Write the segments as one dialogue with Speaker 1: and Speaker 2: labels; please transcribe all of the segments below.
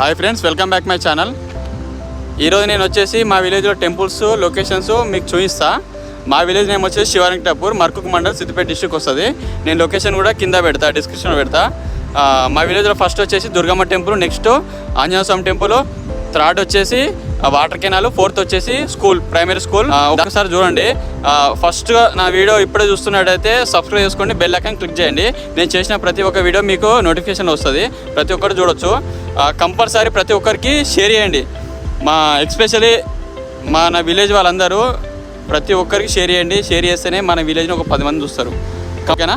Speaker 1: Hi friends welcome back my channel. ఈరోజు నేను వచ్చేసి మా విలేజ్లో టెంపుల్స్ లొకేషన్స్ మీకు చూపిస్తా. మా విలేజ్ నేమ్ వచ్చేసి శివరంకటాపూర్ మర్కుక్ మండల్ సిద్దిపేట డిస్టిక్ వస్తుంది. నేను లొకేషన్ కూడా కింద పెడతా డిస్క్రిప్షన్లో పెడతా. మా విలేజ్లో ఫస్ట్ వచ్చేసి Durgamma temple next Anjaneya Swamy temple third వచ్చేసి వాటర్ కెనాల్ ఫోర్త్ వచ్చేసి స్కూల్ ప్రైమరీ స్కూల్. ఒకసారి చూడండి. ఫస్ట్ నా వీడియో ఇప్పుడే చూస్తున్నట్టయితే సబ్స్క్రైబ్ చేసుకోండి బెల్ ఐకాన్ క్లిక్ చేయండి. నేను చేసిన ప్రతి ఒక్క వీడియో మీకు నోటిఫికేషన్ వస్తుంది. ప్రతి ఒక్కరు చూడొచ్చు. కంపల్సరీ ప్రతి ఒక్కరికి షేర్ చేయండి. మా ఎక్స్పెషలీ మన విలేజ్ వాళ్ళందరూ ప్రతి ఒక్కరికి షేర్ చేయండి. షేర్ చేస్తేనే మన విలేజ్ని ఒక పది మంది చూస్తారు. ఓకేనా?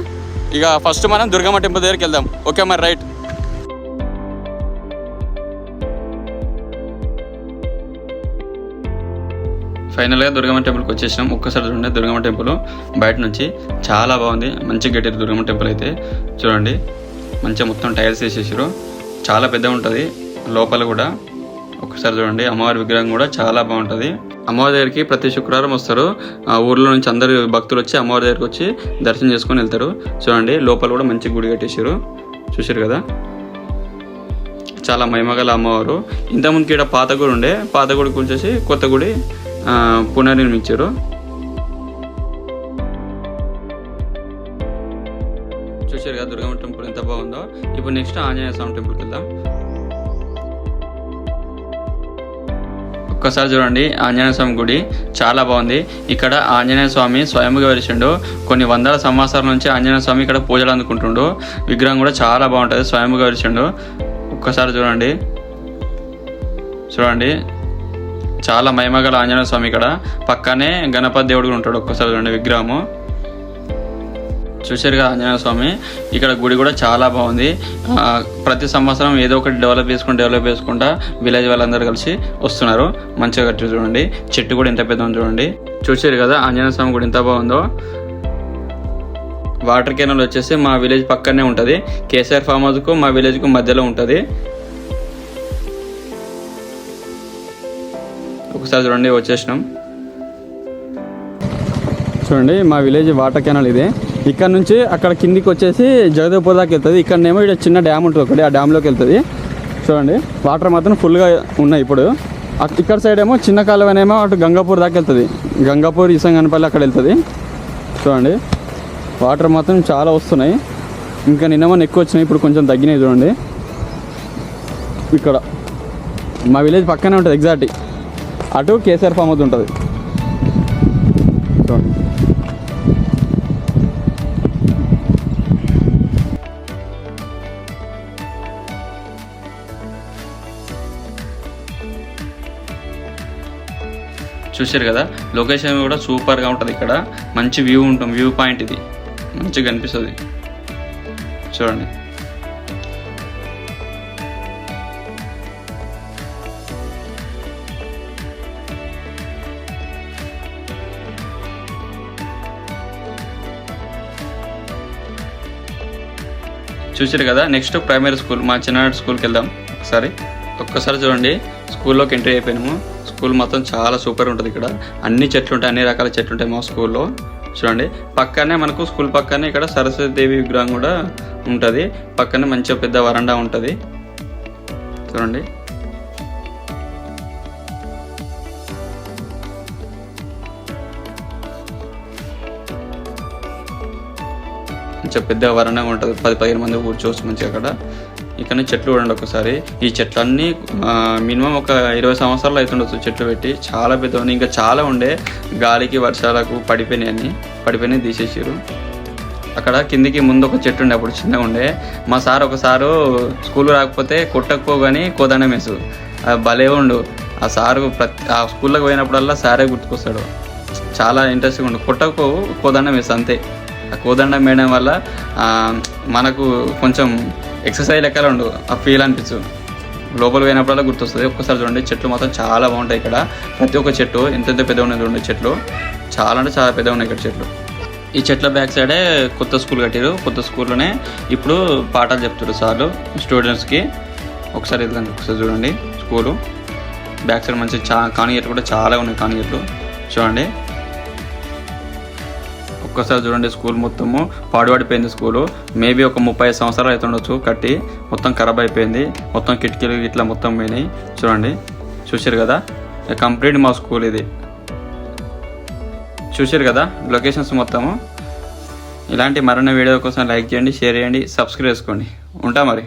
Speaker 1: ఇక ఫస్ట్ మనం దుర్గమ్మ టెంపుల్ దగ్గరికి వెళ్దాం. ఓకే మరి రైట్. ఫైనల్గా దుర్గమ్మ టెంపుల్కి వచ్చేసినాం. ఒక్కసారి చూడండి దుర్గమ్మ టెంపుల్ బయట నుంచి చాలా బాగుంది. మంచి కట్టారు దుర్గమ్మ టెంపుల్ అయితే. చూడండి. మంచిగా మొత్తం టైల్స్ వేసేసారు చాలా పెద్దగా ఉంటుంది. లోపల కూడా ఒకసారి చూడండి. అమ్మవారి విగ్రహం కూడా చాలా బాగుంటుంది. అమ్మవారి దగ్గరికి ప్రతి శుక్రవారం వస్తారు. ఆ ఊర్లో నుంచి అందరు భక్తులు వచ్చి అమ్మవారి దగ్గరికి వచ్చి దర్శనం చేసుకొని వెళ్తారు. చూడండి. లోపల కూడా మంచి గుడి కట్టేసారు చూసారు కదా? చాలా మహిమగల అమ్మవారు. ఇంతకుముందుకి ఇక్కడ పాత గుడి ఉండే. పాత గుడి కూల్చేసి కొత్త గుడి పునర్నిర్మించారు. చూశారు కదా దుర్గమ్మ టెంపుల్ ఎంత బాగుందో. ఇప్పుడు నెక్స్ట్ ఆంజనేయ స్వామి టెంపుల్కి వెళ్దాం. ఒక్కసారి చూడండి ఆంజనేయ స్వామి గుడి చాలా బాగుంది. ఇక్కడ ఆంజనేయ స్వామి స్వయంగా వెలిసిండు. కొన్ని వందల సంవత్సరాల నుంచి ఆంజనేయ స్వామి ఇక్కడ పూజలు అందుకుంటుండు. విగ్రహం కూడా చాలా బాగుంటుంది స్వయంగా వెలిసిండు. ఒక్కసారి చూడండి. చూడండి. చాలా మహిమగల ఆంజనేయ స్వామి ఇక్కడ. పక్కనే గణపతి దేవుడు కూడా ఉంటాడు ఒక్కసారి చూడండి విగ్రహము. చూసారుగా ఆంజనేయ స్వామి? ఇక్కడ గుడి కూడా చాలా బాగుంది. ప్రతి సంవత్సరం ఏదో ఒకటి డెవలప్ చేసుకుంటూ డెవలప్ చేసుకుంటా విలేజ్ వాళ్ళందరూ కలిసి వస్తున్నారు. మంచిగా కట్టి చూడండి. చెట్టు కూడా ఎంత పెద్ద ఉంది చూడండి. చూసారు కదా ఆంజనేయ స్వామి గుడి ఎంత బాగుందో? వాటర్ కెనాల్ వచ్చేసి మా విలేజ్ పక్కనే ఉంటుంది. కేసీఆర్ ఫామ్ హౌస్కు మా విలేజ్కు మధ్యలో ఉంటుంది. ఒకసారి చూడండి వచ్చేసినాం. చూడండి మా విలేజ్ వాటర్ కెనాల్ ఇది. ఇక్కడ నుంచి అక్కడ కిందికి వచ్చేసి జగదేవ్పూర్ దాకా వెళ్తుంది. ఇక్కడనేమో ఇక్కడ చిన్న డ్యామ్ ఉంటుంది ఒకటి ఆ డ్యామ్లోకి వెళ్తుంది. చూడండి వాటర్ మాత్రం ఫుల్గా ఉన్నాయి ఇప్పుడు. ఇక్కడ సైడ్ ఏమో చిన్న కాలువనేమో అటు గంగాపూర్ దాకా వెళ్తుంది. గంగాపూర్ ఈసంగనపల్లి అక్కడ వెళ్తుంది. చూడండి వాటర్ మాత్రం చాలా వస్తున్నాయి. ఇంకా నిన్నమని ఎక్కువ వచ్చినాయి ఇప్పుడు కొంచెం తగ్గినాయి చూడండి. ఇక్కడ మా విలేజ్ పక్కనే ఉంటుంది ఎగ్జాక్ట్ అటు కేసీఆర్ ఫామ్ హౌస్ ఉంటుంది. చూశారు కదా? లొకేషన్ కూడా సూపర్గా ఉంటుంది ఇక్కడ. మంచి వ్యూ ఉంటుంది వ్యూ పాయింట్ ఇది. మంచిగా కనిపిస్తుంది. చూడండి. చూసారు కదా నెక్స్ట్ ప్రైమరీ స్కూల్ మా చిన్ననాటి స్కూల్కి వెళ్దాం ఒకసారి ఒక్కసారి చూడండి స్కూల్లోకి ఎంట్రీ అయిపోయినాము. స్కూల్ మొత్తం చాలా సూపర్ ఉంటుంది ఇక్కడ. అన్ని చెట్లు ఉంటాయి అన్ని రకాల చెట్లు ఉంటాయి మా స్కూల్లో చూడండి పక్కనే మనకు స్కూల్ పక్కనే ఇక్కడ సరస్వతి దేవి విగ్రహం కూడా ఉంటుంది. పక్కనే మంచిగా పెద్ద వరండా ఉంటుంది. చూడండి. మంచిగా పెద్ద వరణంగా ఉంటుంది. పది పదిహేను మంది కూర్చోవచ్చు మంచిగా అక్కడ. ఇక్కడ చెట్లు చూడండి ఒకసారి. ఈ చెట్లన్నీ మినిమం ఒక ఇరవై సంవత్సరాలు అవుతుండొచ్చు చెట్లు పెట్టి. చాలా పెద్ద ఇంకా చాలా ఉండే. గాలికి వర్షాలకు పడిపోయినాయి అన్ని. పడిపోయినాయి తీసేసారు అక్కడ కిందికి ముందు ఒక చెట్టు ఉండే. అప్పుడు చిన్నగా ఉండే. మా సార్ ఒకసారు స్కూల్ రాకపోతే కొట్టకపోగాని కోదండం వేసు భలే ఉండు. ఆ సారు ప్రతి ఆ స్కూల్లోకి పోయినప్పుడల్లా సారే గుర్తుకొస్తాడు. చాలా ఇంట్రెస్టింగ్ ఉండు. కొట్టకపోవు కోదండం వేసు అంతే. ఆ కోదండం వేయడం వల్ల మనకు కొంచెం ఎక్సర్సైజ్ లెక్కలు ఉండు ఆ ఫీల్ అనిపించు. లోపల పోయినప్పుడల్లా గుర్తొస్తుంది. ఒక్కసారి చూడండి చెట్లు మాత్రం చాలా బాగుంటాయి ఇక్కడ. ప్రతి ఒక్క చెట్టు ఎంత పెద్ద పెద్దగా ఉన్నాయి చూడండి చెట్లు. చాలా అంటే చాలా పెద్దగా ఉన్నాయి ఇక్కడ చెట్లు. ఈ చెట్ల బ్యాక్ సైడే కొత్త స్కూల్ కట్టారు కొత్త స్కూల్లోనే ఇప్పుడు పాఠాలు చెప్తారు సార్లు స్టూడెంట్స్కి ఒకసారి వెళ్దాం ఒకసారి చూడండి స్కూలు బ్యాక్ సైడ్ మంచి చా కానిగట్లు కూడా చాలా ఉన్నాయి కానిగట్లు చూడండి. ఒక్కసారి చూడండి స్కూల్ మొత్తము. పాడుపడిపోయింది స్కూలు. మేబీ ఒక ముప్పై ఐదు సంవత్సరాలు అవుతుండొచ్చు కట్టి. మొత్తం ఖరాబ్ అయిపోయింది. మొత్తం కిటికీలు ఇట్లా మొత్తం పోయినాయి. చూడండి. చూసారు కదా? కంప్లీట్ మా స్కూల్ ఇది. చూసారు కదా? లొకేషన్స్ మొత్తము. ఇలాంటి మరిన్ని వీడియో కోసం లైక్ చేయండి షేర్ చేయండి సబ్స్క్రైబ్ చేసుకోండి. ఉంటా మరి.